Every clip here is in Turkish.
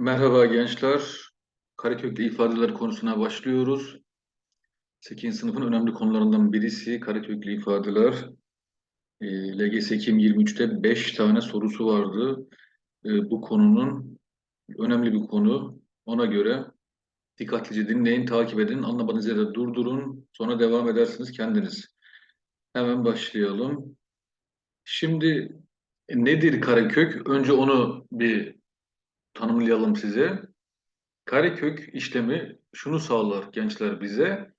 Merhaba gençler. Kareköklü ifadeler konusuna başlıyoruz. 8. sınıfın önemli konularından birisi kareköklü ifadeler. E, LGS 2023'te 5 tane sorusu vardı. E, bu konunun önemli bir konu. Ona göre dikkatlice dinleyin, takip edin, anlamadığınız yerde durdurun. Sonra devam edersiniz kendiniz. Hemen başlayalım. Şimdi nedir karekök? Önce onu bir tanımlayalım size. Karekök işlemi şunu sağlar gençler bize.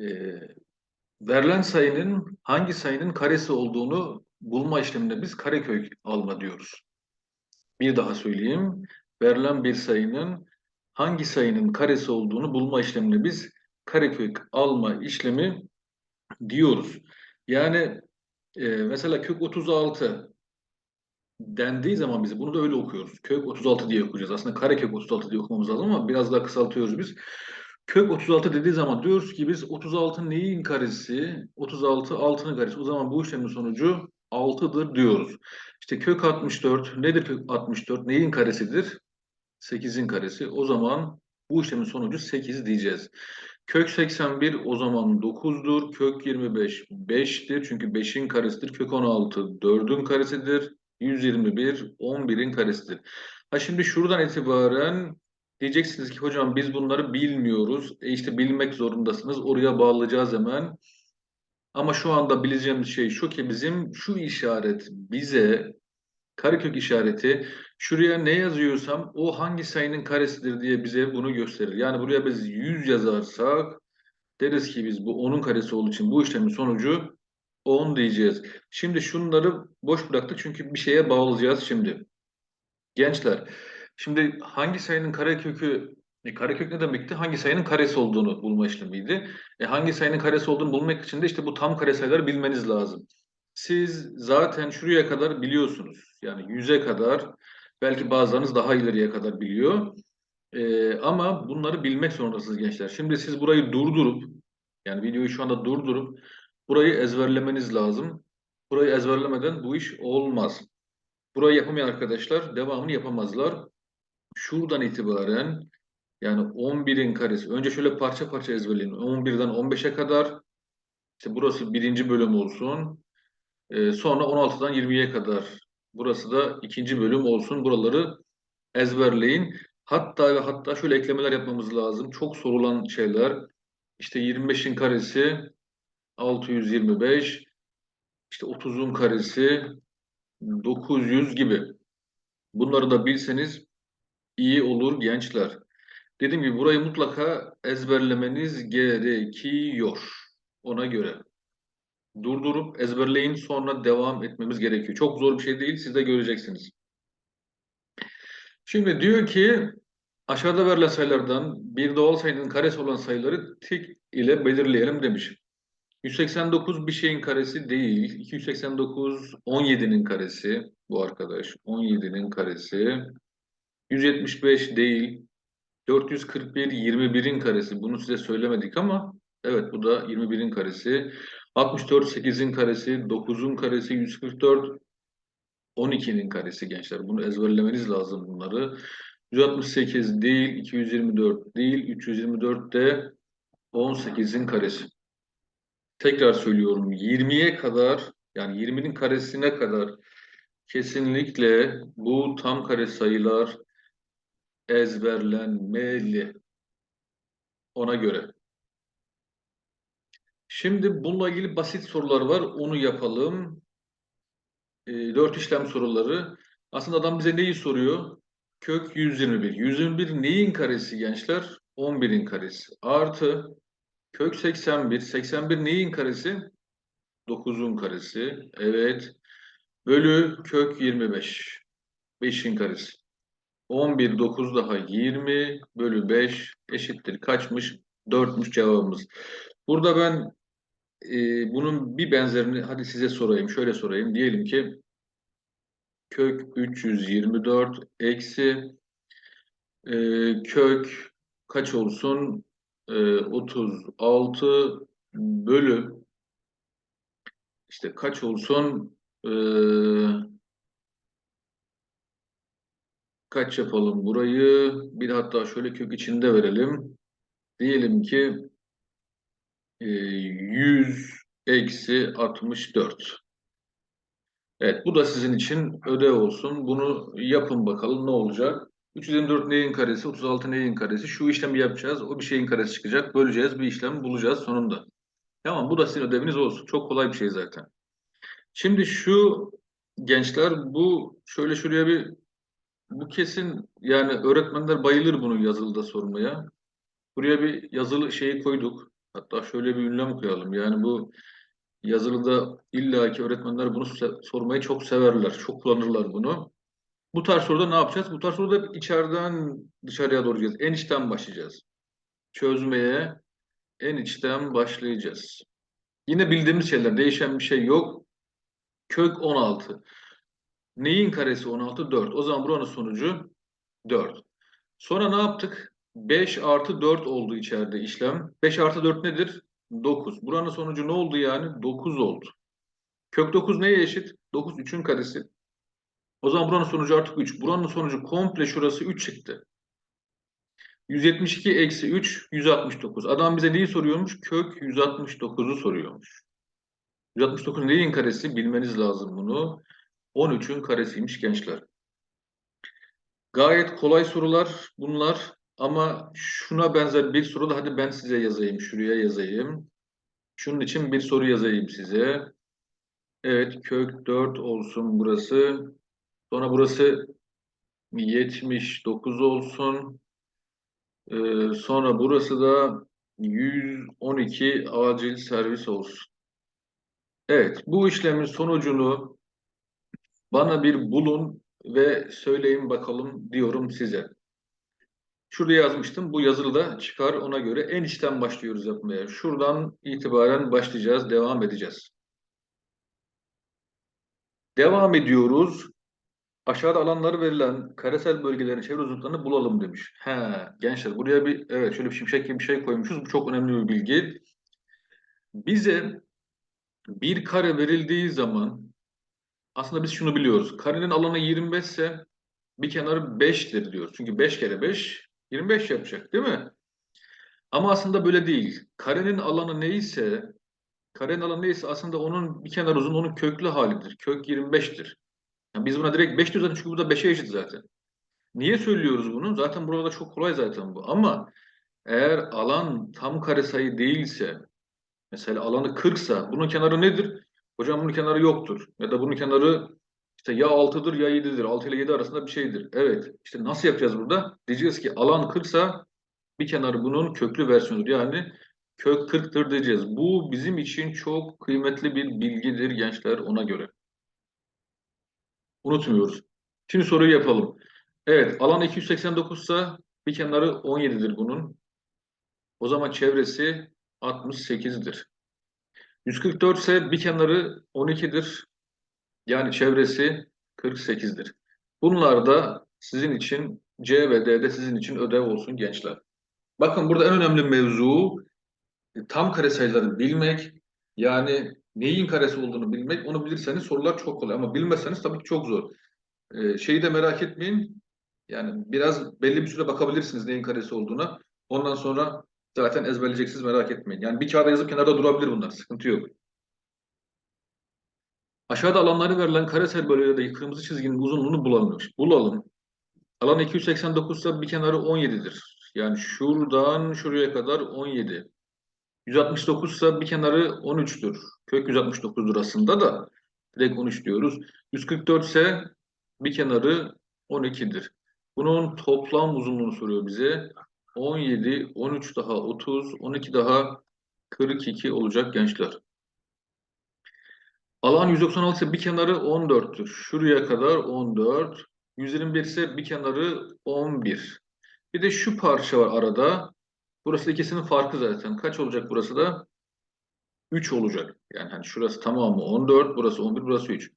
E, verilen sayının hangi sayının karesi olduğunu bulma işleminde biz karekök alma diyoruz. Bir daha söyleyeyim. Verilen bir sayının hangi sayının karesi olduğunu bulma işlemine biz karekök alma işlemi diyoruz. Yani e, mesela kök 36 dendiği zaman biz bunu da öyle okuyoruz. Kök 36 diye okuyacağız. Aslında karekök 36 diye okumamız lazım ama biraz daha kısaltıyoruz biz. Kök 36 dediği zaman diyoruz ki biz 36 neyin karesi? 36 6'nın karesi. O zaman bu işlemin sonucu 6'dır diyoruz. İşte kök 64 nedir kök 64? Neyin karesidir? 8'in karesi. O zaman bu işlemin sonucu 8 diyeceğiz. Kök 81 o zaman 9'dur. Kök 25 5'tir. Çünkü 5'in karesidir. Kök 16 4'ün karesidir. 121 11'in karesidir. Ha şimdi şuradan itibaren diyeceksiniz ki hocam biz bunları bilmiyoruz. E işte bilmek zorundasınız. Oraya bağlayacağız hemen. Ama şu anda bileceğimiz şey şu ki bizim şu işaret bize karekök işareti şuraya ne yazıyorsam o hangi sayının karesidir diye bize bunu gösterir. Yani buraya biz 100 yazarsak deriz ki biz bu 10'un karesi olduğu için bu işlemin sonucu 10 diyeceğiz. Şimdi şunları boş bıraktık çünkü bir şeye bağlayacağız şimdi. Gençler, şimdi hangi sayının karekökü, e, karekök ne demekti? Hangi sayının karesi olduğunu bulma işlemiydi. E, hangi sayının karesi olduğunu bulmak için de işte bu tam kare sayıları bilmeniz lazım. Siz zaten şuraya kadar biliyorsunuz. Yani 100'e kadar, belki bazılarınız daha ileriye kadar biliyor. E, ama bunları bilmek zorundasınız gençler. Şimdi siz burayı durdurup, yani videoyu şu anda durdurup Burayı ezberlemeniz lazım. Burayı ezberlemeden bu iş olmaz. Burayı yapamayan arkadaşlar devamını yapamazlar. Şuradan itibaren yani 11'in karesi. Önce şöyle parça parça ezberleyin. 11'den 15'e kadar işte burası birinci bölüm olsun. Ee, sonra 16'dan 20'ye kadar. Burası da ikinci bölüm olsun. Buraları ezberleyin. Hatta ve hatta şöyle eklemeler yapmamız lazım. Çok sorulan şeyler. İşte 25'in karesi 625 işte 30'un karesi 900 gibi. Bunları da bilseniz iyi olur gençler. Dediğim gibi burayı mutlaka ezberlemeniz gerekiyor. Ona göre. Durdurup ezberleyin sonra devam etmemiz gerekiyor. Çok zor bir şey değil. Siz de göreceksiniz. Şimdi diyor ki aşağıda verilen sayılardan bir doğal sayının karesi olan sayıları tik ile belirleyelim demiş. 189 bir şeyin karesi değil. 289 17'nin karesi bu arkadaş. 17'nin karesi. 175 değil. 441 21'in karesi. Bunu size söylemedik ama evet bu da 21'in karesi. 64 8'in karesi, 9'un karesi, 144 12'nin karesi gençler. Bunu ezberlemeniz lazım bunları. 168 değil, 224 değil, 324 de 18'in karesi. Tekrar söylüyorum 20'ye kadar yani 20'nin karesine kadar kesinlikle bu tam kare sayılar ezberlenmeli. Ona göre. Şimdi bununla ilgili basit sorular var. Onu yapalım. E, 4 işlem soruları. Aslında adam bize neyi soruyor? Kök 121. 121 neyin karesi gençler? 11'in karesi. Artı Kök 81. 81 neyin karesi? 9'un karesi. Evet. Bölü kök 25. 5'in karesi. 11, 9 daha 20 bölü 5 eşittir. Kaçmış? 4'müş cevabımız. Burada ben e, bunun bir benzerini hadi size sorayım. Şöyle sorayım. Diyelim ki kök 324 eksi e, kök kaç olsun? 36 ee, bölü işte kaç olsun ee, kaç yapalım burayı? Bir hatta şöyle kök içinde verelim. Diyelim ki e, 100 eksi 64. Evet bu da sizin için ödev olsun. Bunu yapın bakalım ne olacak? 324 neyin karesi, 36 neyin karesi? Şu işlemi yapacağız. O bir şeyin karesi çıkacak. Böleceğiz, bir işlem bulacağız sonunda. Tamam bu da sizin ödeviniz olsun. Çok kolay bir şey zaten. Şimdi şu gençler bu şöyle şuraya bir bu kesin yani öğretmenler bayılır bunu yazılıda sormaya. Buraya bir yazılı şeyi koyduk. Hatta şöyle bir ünlem koyalım. Yani bu yazılıda illaki öğretmenler bunu sormayı çok severler. Çok kullanırlar bunu. Bu tarz soruda ne yapacağız? Bu tarz soruda içeriden dışarıya doğru gideceğiz. En içten başlayacağız. Çözmeye en içten başlayacağız. Yine bildiğimiz şeyler. Değişen bir şey yok. Kök 16. Neyin karesi 16? 4. O zaman buranın sonucu 4. Sonra ne yaptık? 5 artı 4 oldu içeride işlem. 5 artı 4 nedir? 9. Buranın sonucu ne oldu yani? 9 oldu. Kök 9 neye eşit? 9 3'ün karesi. O zaman buranın sonucu artık 3. Buranın sonucu komple şurası 3 çıktı. 172 eksi 3 169. Adam bize neyi soruyormuş? Kök 169'u soruyormuş. 169 neyin karesi? Bilmeniz lazım bunu. 13'ün karesiymiş gençler. Gayet kolay sorular bunlar ama şuna benzer bir soru da hadi ben size yazayım. Şuraya yazayım. Şunun için bir soru yazayım size. Evet kök 4 olsun burası. Sonra burası 79 olsun. Ee, sonra burası da 112 acil servis olsun. Evet bu işlemin sonucunu bana bir bulun ve söyleyin bakalım diyorum size. Şurada yazmıştım. Bu yazılı da çıkar ona göre en içten başlıyoruz yapmaya. Şuradan itibaren başlayacağız, devam edeceğiz. Devam ediyoruz. Aşağıda alanları verilen karesel bölgelerin çevre uzunluklarını bulalım demiş. He, gençler buraya bir evet şöyle bir şimşek gibi bir şey koymuşuz. Bu çok önemli bir bilgi. Bize bir kare verildiği zaman aslında biz şunu biliyoruz. Karenin alanı 25 ise bir kenarı 5'tir diyoruz. Çünkü 5 kere 5 25 yapacak değil mi? Ama aslında böyle değil. Karenin alanı neyse karenin alanı neyse aslında onun bir kenar uzun onun köklü halidir. Kök 25'tir. Yani biz buna direkt 5 diyoruz çünkü bu da 5'e eşit zaten. Niye söylüyoruz bunu? Zaten burada çok kolay zaten bu. Ama eğer alan tam karesayı değilse mesela alanı 40 sa bunun kenarı nedir? Hocam bunun kenarı yoktur. Ya da bunun kenarı işte ya 6'dır ya 7'dir. 6 ile 7 arasında bir şeydir. Evet. İşte nasıl yapacağız burada? Diyeceğiz ki alan 40 sa bir kenarı bunun köklü versiyonudur. Yani kök 40'tır diyeceğiz. Bu bizim için çok kıymetli bir bilgidir gençler ona göre. Unutmuyoruz. Şimdi soruyu yapalım. Evet, alan 289 ise bir kenarı 17'dir bunun. O zaman çevresi 68'dir. 144 ise bir kenarı 12'dir. Yani çevresi 48'dir. Bunlar da sizin için C ve D'de sizin için ödev olsun gençler. Bakın burada en önemli mevzu e, tam kare sayıları bilmek. Yani neyin karesi olduğunu bilmek. Onu bilirseniz sorular çok kolay ama bilmezseniz tabii ki çok zor. Ee, şeyi de merak etmeyin. Yani biraz belli bir süre bakabilirsiniz neyin karesi olduğuna. Ondan sonra zaten ezberleyeceksiniz merak etmeyin. Yani bir kağıda yazıp kenarda durabilir bunlar. Sıkıntı yok. Aşağıda alanları verilen karesel bölgelerdeki kırmızı çizginin uzunluğunu bulalmış. Bulalım. Alan 289 ise bir kenarı 17'dir. Yani şuradan şuraya kadar 17. 169 ise bir kenarı 13'tür. Kök 169'dur aslında da. Direkt 13 diyoruz. 144 ise bir kenarı 12'dir. Bunun toplam uzunluğunu soruyor bize. 17, 13 daha 30, 12 daha 42 olacak gençler. Alan 196 ise bir kenarı 14'tür. Şuraya kadar 14. 121 ise bir kenarı 11. Bir de şu parça var arada. Burası ikisinin farkı zaten. Kaç olacak burası da? 3 olacak. Yani hani şurası tamamı 14, burası 11, burası 3.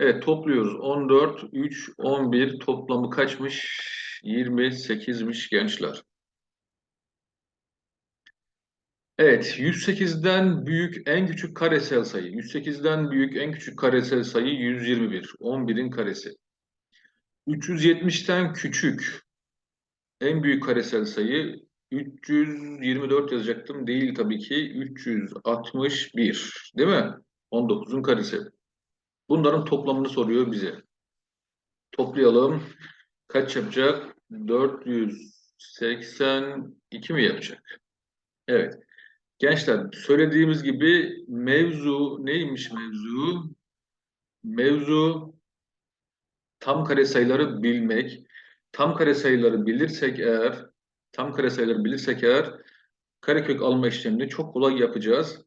Evet topluyoruz. 14, 3, 11 toplamı kaçmış? 28'miş gençler. Evet 108'den büyük en küçük karesel sayı. 108'den büyük en küçük karesel sayı 121. 11'in karesi. 370'ten küçük en büyük karesel sayı 324 yazacaktım. Değil tabii ki 361. Değil mi? 19'un karesi. Bunların toplamını soruyor bize. Toplayalım. Kaç yapacak? 482 mi yapacak? Evet. Gençler söylediğimiz gibi mevzu neymiş mevzu? Mevzu tam kare sayıları bilmek. Tam kare sayıları bilirsek eğer, tam kare sayıları bilirsek eğer karekök alma işlemini çok kolay yapacağız.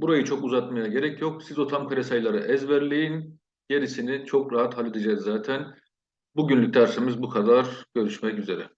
Burayı çok uzatmaya gerek yok. Siz o tam kare sayıları ezberleyin. Gerisini çok rahat halledeceğiz zaten. Bugünlük dersimiz bu kadar. Görüşmek üzere.